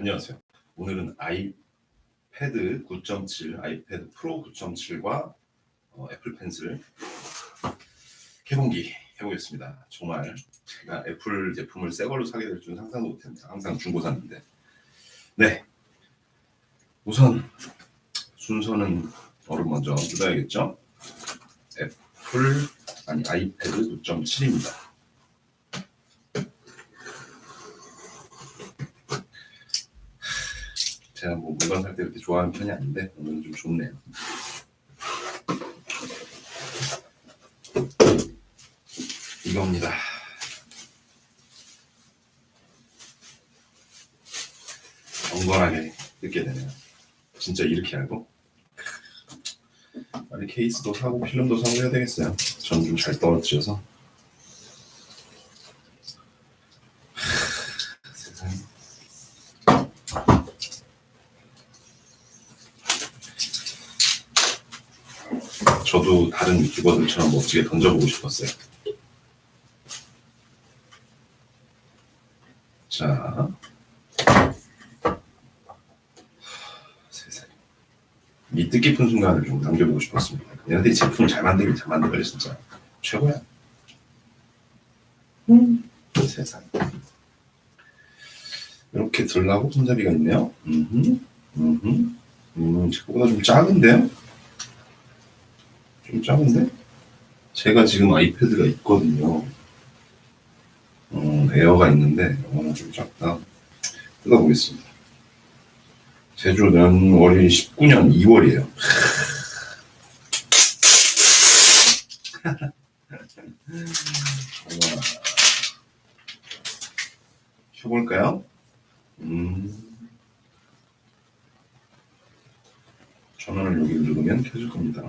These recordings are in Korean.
안녕하세요. 오늘은 아이패드 9.7, 아이패드 프로 9.7과 어, 애플 펜슬 개봉기 해보겠습니다. 정말 제가 애플 제품을 새 걸로 사게 될 줄은 상상도 못했는데 항상 중고 샀는데 네 우선 순서는 얼음 먼저 뜯어야겠죠? 애플 아니 아이패드 9.7입니다. 제가 뭐 물건 살 때 그렇게 좋아하는 편이 아닌데 오늘은 좀 좋네요. 이겁니다. 경건하게 뜯게 되네요. 진짜 이렇게 알고? 빨리 케이스도 사고 필름도 사고 해야 되겠어요. 전 좀 잘 떨어뜨려서. 세상에. 저도 다른 유튜버들처럼 멋지게 던져보고 싶었어요. 자, 세상에. 이 뜻깊은 순간을 좀 남겨보고 싶었습니다. 얘네들이 제품을 잘 만들긴 잘 만들어요, 진짜. 최고야. 음, 세상에. 이렇게 들라고 손잡이가 있네요. 음, 음, 음, 제 거보다 좀 작은데요? 좀 작은데? 제가 지금 아이패드가 있거든요. 어, 에어가 있는데, 어, 좀 작다. 뜯어보겠습니다. 제주 년월이 19년 2월이에요. 켜볼까요? 음. 전원을 여기 누르면 켜질 겁니다.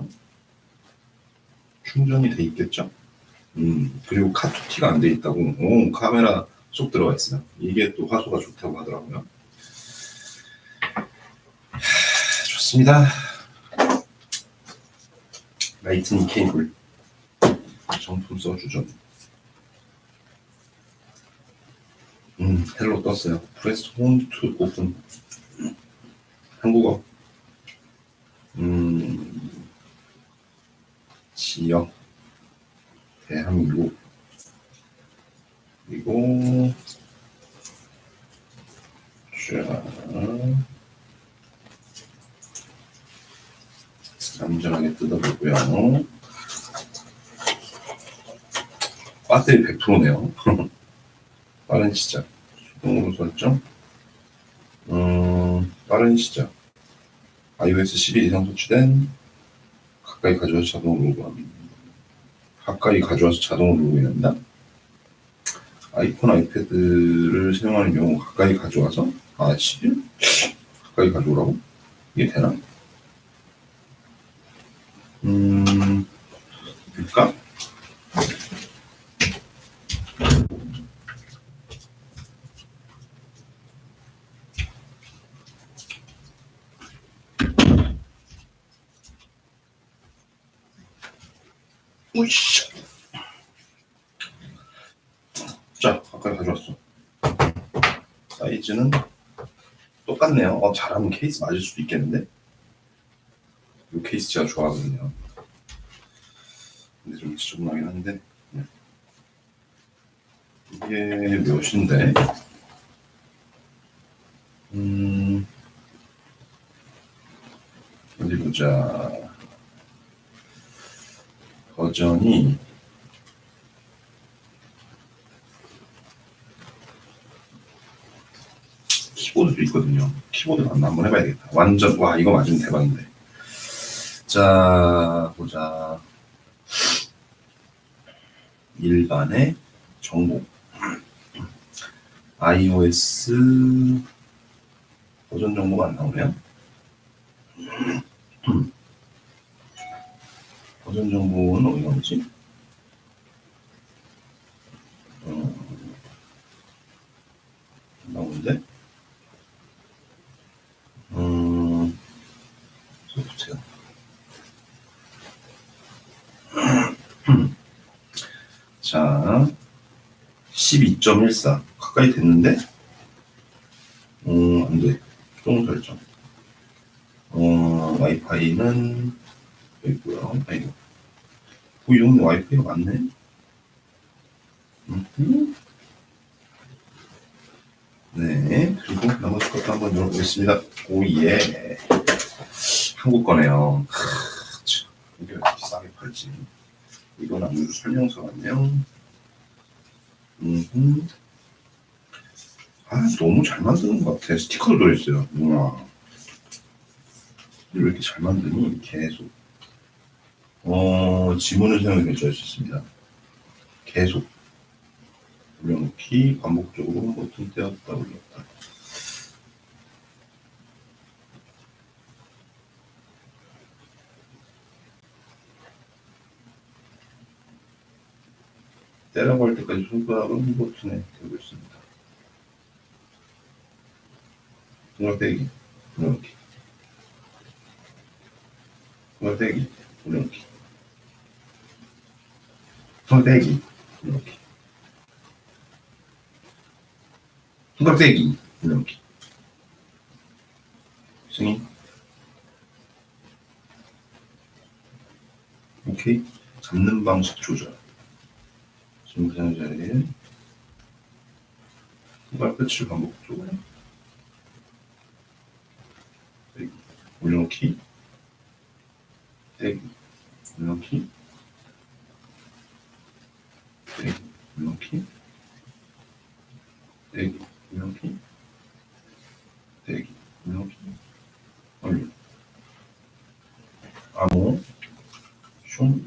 충전이 돼 있겠죠? 음, 그리고 카투티가 안 돼 있다고. 오, 카메라 쏙 들어가 있어요. 이게 또 화소가 좋다고 하더라고요. 하, 좋습니다. 라이트닝 케이블. 정품 써주죠. 음, 헬로 떴어요. 프레스 홈투 오픈. 한국어. 음, 지역. 대한민국 그리고. 자. 안전하게 뜯어보고요. 배터리 100%네요. 빠른 시작. 수동으로 설정. 음, 빠른 시작. iOS 12 이상 설치된 가까이 가져와서 자동으로 로그합니다. 가까이 가져와서 자동으로 로그인한다. 아이폰, 아이패드를 사용하는 경우 가까이 가져와서 아, 11? 가까이 가져오라고? 이게 되나? 음, 볼까? 우이씨. 자, 가까이 가져왔어. 사이즈는 똑같네요. 어, 잘하면 케이스 맞을 수도 있겠는데? 이 케이스 제가 좋아하거든요. 근데 좀 지저분하긴 한데. 네. 이게 몇인데? 음, 어디 보자. 버전이 키보드도 있거든요. 키보드 한번 한번 해봐야 겠다. 완전 와 이거 맞으면 대박인데. 자 보자. 일반의 정보. iOS 버전 정보가 안 나오네요. 버전 정보는 어디 나오지? 어, 나오는데? 음, 소프트웨어. 자, 12.14. 가까이 됐는데? 음, 안 돼. 수동 설정. 어, 와이파이는 여기 있고요. 아이고. 어, 이건 와이파이가 맞네? 음. 네, 그리고 나머지 것도 한번 열어보겠습니다. 오예. 한국 거네요. 크, 참, 이게 왜 이렇게 싸게 팔지? 이건 아무래도 설명서 같네요. 음. 아, 너무 잘 만드는 것 같아. 스티커도 들어있어요. 우와. 왜 이렇게 잘 만드니? 계속. 어, 지문을 사용해 결정할 수 있습니다. 계속. 올려놓기, 반복적으로 버튼 떼었다 올렸다. 떼라고 할 때까지 손가락은 버튼에 대고 있습니다. 손가락 떼기, 올려놓기. 손가락 떼기, 올려놓기. 올려놓기. 손가락 떼기, 올려놓기. 승인. 오케이. 잡는 방식 조절. 지금 그 자리에 손가락 끝을 반복적으로 올려놓기, 떼기, 올려놓기, 떼기, 올려놓기, 떼기, 올려놓기, 떼기, 올려놓기, 올려. 암호, 숑,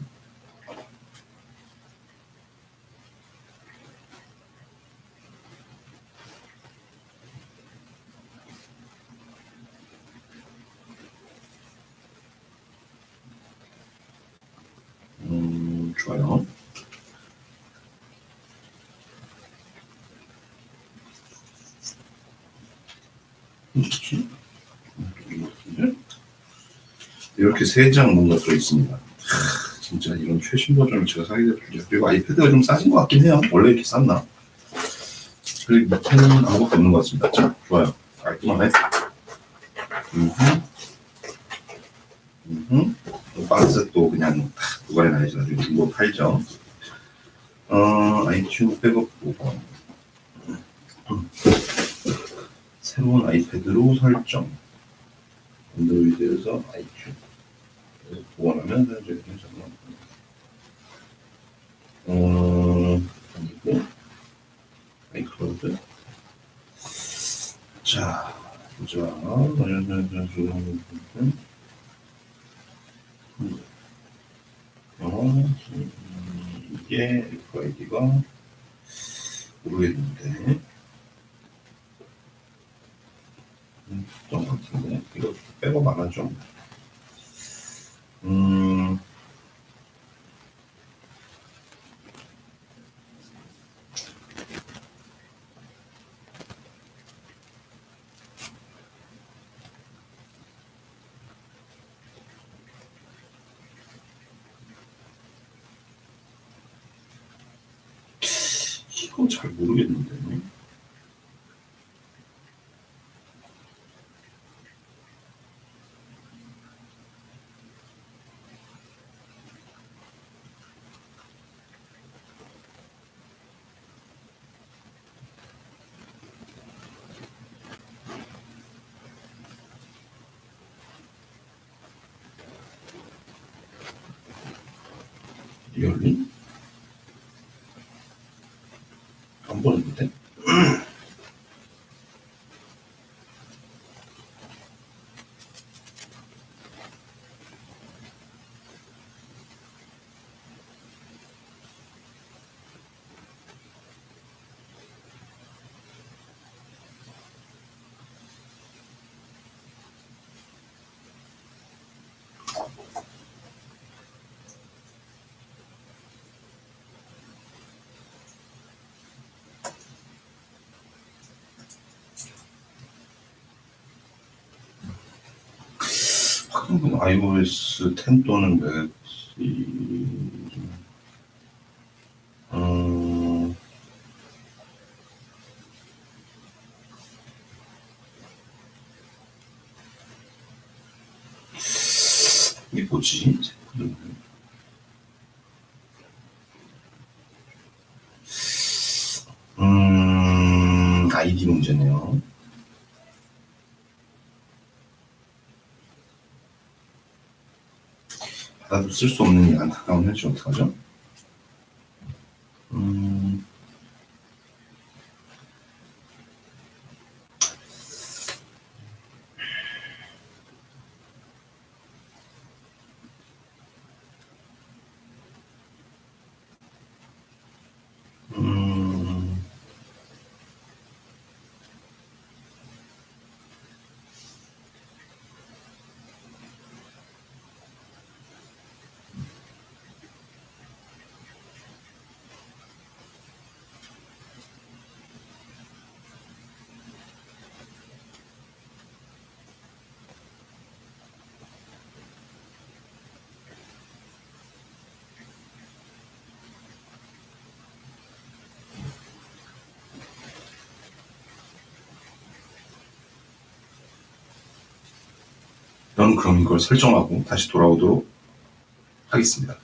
음, 좋아요. 이렇게 세 장 뭔가 들어있습니다. 하, 진짜 이런 최신 버전을 제가 사게 됐죠. 그리고 아이패드가 좀 싸진 것 같긴 해요. 원래 이렇게 쌌나? 그리고 밑에는 아무것도 없는 것 같습니다. 자, 좋아요. 깔끔하네. 음흠. 음흠. 또또 그냥 탁 누가리 나야지가지고 이거 팔죠. 어, 아이튠 백업. 음. 새로운 아이패드로 설정. 안드로이드에서. 그래서 보관하면 괜찮나? 어, 아니고 아이클라우드. 자, 보자. 어, 음, 이게 FID가 모르겠는데. 음, 좀 같은데. 이거 빼고 말하죠. 음, 이거 잘 모르겠는데. 리얼리? 안 보는데? 한국은 iOS 10 또는 맥시. 음. 어, 이게 뭐지? 음, 아이디 문제네요. 받아도 쓸 수 없는 이 안타까운 현실 어떡하죠? 저는 그럼 이걸 설정하고 다시 돌아오도록 하겠습니다.